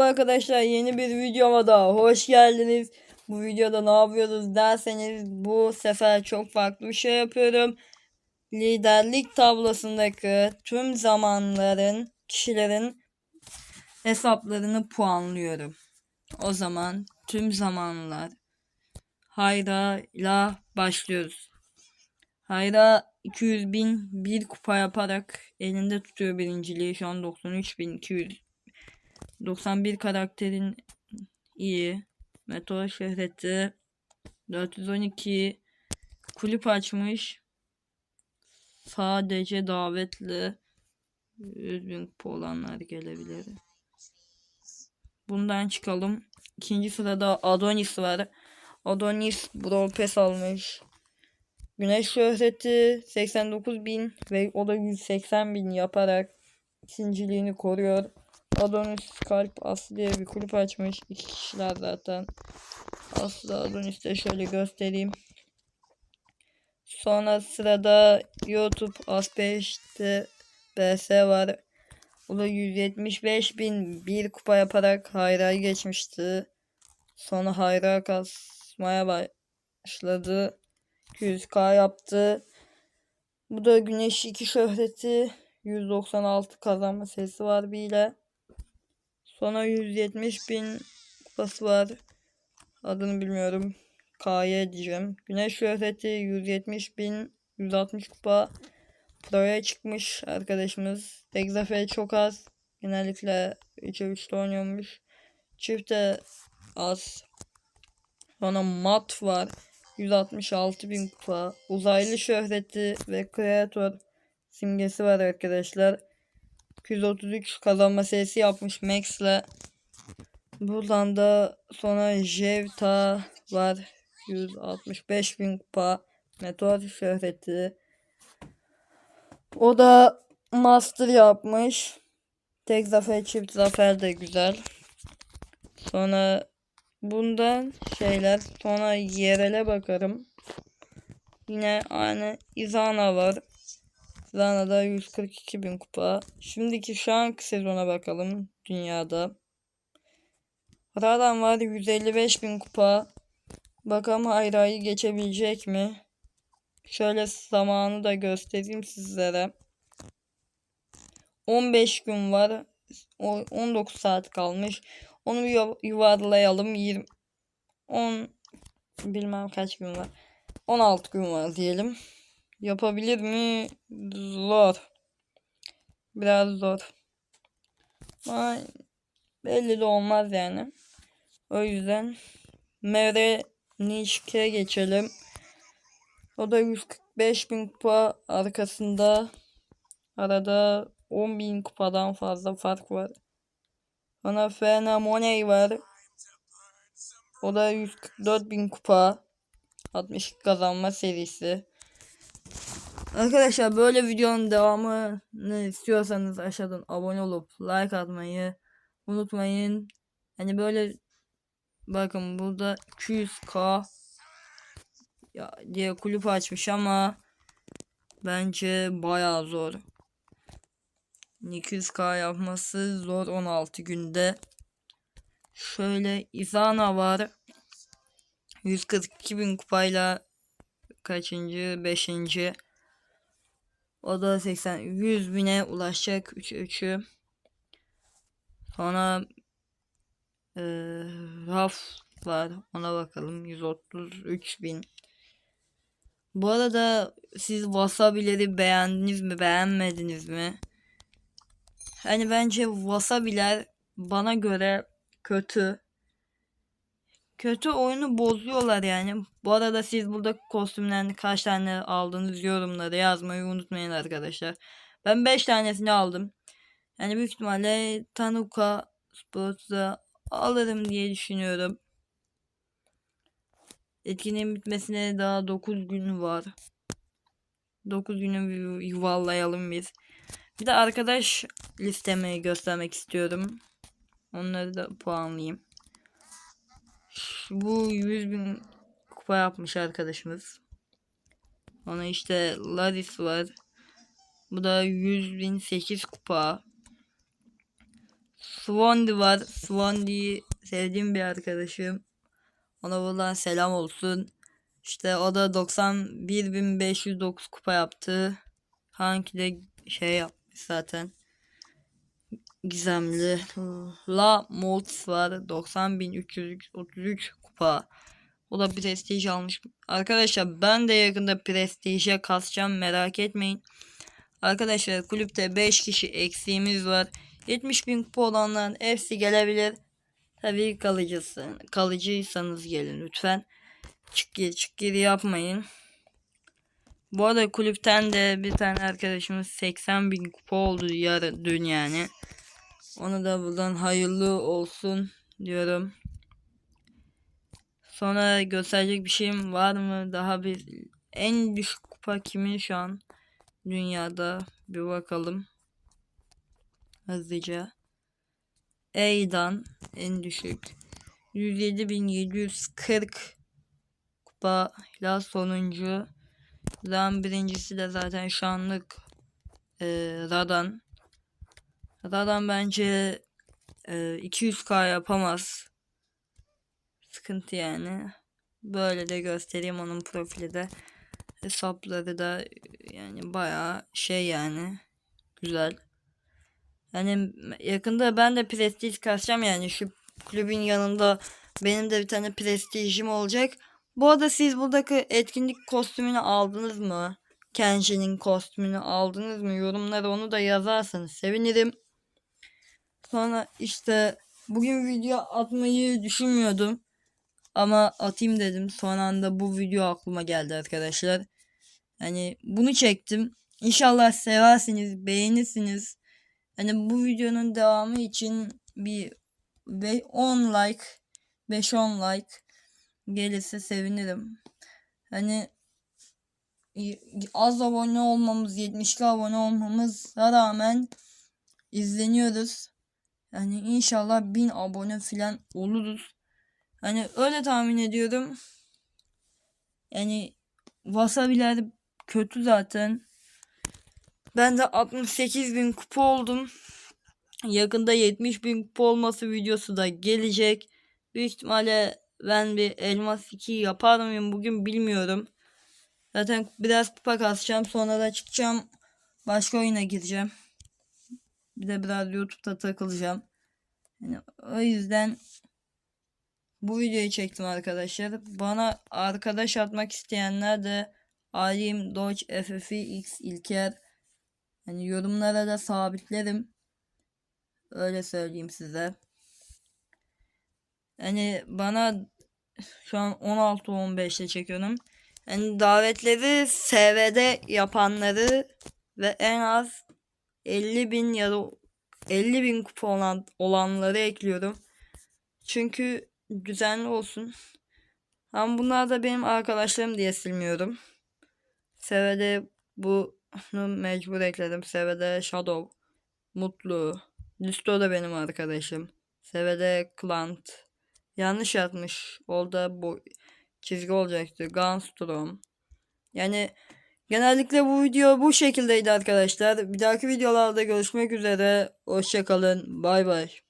Arkadaşlar yeni bir videoma da hoş geldiniz. Bu videoda ne yapıyoruz derseniz bu sefer çok farklı bir şey yapıyorum. Liderlik tablosundaki tüm zamanların kişilerin hesaplarını puanlıyorum. O zaman tüm zamanlar Hayra ile başlıyoruz. Hayra 200 bin bir kupa yaparak elinde tutuyor birinciliği. Şu an 93 bin 200 91 karakterin iyi. Meteor şöhreti 412 kulüp açmış. Sadece davetli 100 bin olanlar gelebilir. Bundan çıkalım. İkinci sırada Adonis var. Adonis Brawl Pass almış. Güneş şöhreti 89 bin ve o da 180 bin yaparak ikinciliğini koruyor. Adonis Kalp Aslı diye bir kulüp açmış. İki kişiler zaten. Aslı Adonis de şöyle göstereyim. Sonra sırada YouTube Aspeş'te BS var. O da 175 bin bir kupa yaparak Hayra'yı geçmişti. Sonra Hayra kasmaya başladı. 200k yaptı. Bu da Güneş 2 şöhreti 196 kazanma sesi var bir ile. Sonra 170 bin kupası var. Adını bilmiyorum. K'ya diyeceğim. Güneş şöhreti 170 bin 160 kupa. Pro'ya çıkmış arkadaşımız. Exafe çok az. Genellikle 3'e 3'te oynuyormuş. Çifte az. Sonra mat var. 166 bin kupa. Uzaylı şöhreti ve kreatör simgesi var arkadaşlar. 233 kazanma sayısı yapmış Max'le. Buradan da sonra Jevta var. 165 bin kupa. Meteor şöhreti. O da Master yapmış. Tek zafer çift zafer de güzel. Sonra bundan şeyler. Sonra yerele bakarım. Yine aynı Izana var. Zana'da 142 bin kupa. Şimdiki şu anki sezona bakalım dünyada. Radan var 155 bin kupa. Bakalım Hayra'yı geçebilecek mi? Şöyle zamanı da göstereyim sizlere. 15 gün var. 19 saat kalmış. Onu yuvarlayalım. 20 10 bilmem kaç gün var. 16 gün var diyelim. Yapabilir mi? Zor. Biraz zor. Ama belli de olmaz yani. O yüzden Mere Nişke geçelim. O da 145 bin kupa arkasında. Arada 10 bin kupadan fazla fark var. Sonra Fena Money var. O da 144 bin kupa. 60 kazanma serisi. Arkadaşlar böyle videonun devamını istiyorsanız aşağıdan abone olup like atmayı unutmayın. Hani böyle bakın burada 200k ya diye kulüp açmış ama bence bayağı zor. 200k yapması zor 16 günde. Şöyle Izana var. 142 bin kupayla kaçıncı? Beşinci. O da 80 100 bine ulaşacak 3 3'ü. Sonra e, raf var. Ona bakalım. 133 bin. Bu arada siz wasabileri beğendiniz mi beğenmediniz mi? Hani bence wasabiler bana göre kötü. Kötü oyunu bozuyorlar yani. Bu arada siz burada kostümlerini kaç tane aldınız yorumlara yazmayı unutmayın arkadaşlar. Ben 5 tanesini aldım. Yani büyük ihtimalle Tanuka Sports'da alırım diye düşünüyorum. Etkinin bitmesine daha 9 gün var. 9 günü yuvarlayalım biz. Bir de arkadaş listemi göstermek istiyorum. Onları da puanlayayım. Bu 100 bin kupa yapmış arkadaşımız. Ona işte Laris var. Bu da 100 bin 8 kupa. Swansea var. Swansea'yi sevdiğim bir arkadaşım. Ona buradan selam olsun. İşte o da 91.509 kupa yaptı. Hangi de şey yapmış zaten. Gizemli. La Moltz var. 90.333 kupa. O da prestij almış. Arkadaşlar ben de yakında prestije kasacağım merak etmeyin. Arkadaşlar kulüpte 5 kişi eksiğimiz var. 70 bin kupa olanların hepsi gelebilir. Tabii kalıcısı, kalıcıysanız gelin lütfen. Çık gir çık gir yapmayın. Bu arada kulüpten de bir tane arkadaşımız 80 bin kupa oldu yarı dün yani. Ona da buradan hayırlı olsun diyorum. Sonra gösterecek bir şeyim var mı? Daha bir en düşük kupa kimin şu an dünyada bir bakalım. Hızlıca. E'dan en düşük 107.740 kupayla sonuncu. Zaten birincisi de zaten şu anlık e, Radan. Radan bence e, 200k yapamaz. Sıkıntı yani. Böyle de göstereyim onun profili de. Hesapları da yani bayağı şey yani. Güzel. Yani yakında ben de prestij kasacağım yani şu kulübün yanında benim de bir tane prestijim olacak. Bu arada siz buradaki etkinlik kostümünü aldınız mı? Kenshi'nin kostümünü aldınız mı? Yorumlara onu da yazarsanız sevinirim. Sonra işte bugün video atmayı düşünmüyordum. Ama atayım dedim. Son anda bu video aklıma geldi arkadaşlar. Hani bunu çektim. İnşallah seversiniz, beğenirsiniz. Hani bu videonun devamı için bir 10 like 5-10 like gelirse sevinirim. Hani az abone olmamız 72 abone olmamıza rağmen izleniyoruz. Yani inşallah 1000 abone falan oluruz. Hani öyle tahmin ediyorum. Yani wasabiler kötü zaten. Ben de 68 bin kupa oldum. Yakında 70 bin kupa olması videosu da gelecek. Büyük ihtimalle ben bir elmas 2 yapar mıyım bugün bilmiyorum. Zaten biraz kupa kasacağım sonra da çıkacağım. Başka oyuna gireceğim. Bir de biraz YouTube'da takılacağım. Yani o yüzden bu videoyu çektim arkadaşlar. Bana arkadaş atmak isteyenler de Alim Doge FFI X İlker yani yorumlara da sabitlerim. Öyle söyleyeyim size. Yani bana şu an 16-15'te çekiyorum. Yani davetleri SV'de yapanları ve en az 50 bin ya da 50 bin kupa olan, olanları ekliyorum. Çünkü düzenli olsun. Ama bunlar da benim arkadaşlarım diye silmiyorum. SV'de bunu mecbur ekledim. SV'de Shadow, Mutlu, Listo da benim arkadaşım. SV'de Klant. Yanlış yazmış. Orada bu çizgi olacaktı. Gunstrom. Yani genellikle bu video bu şekildeydi arkadaşlar. Bir dahaki videolarda görüşmek üzere. Hoşçakalın. Bay bay.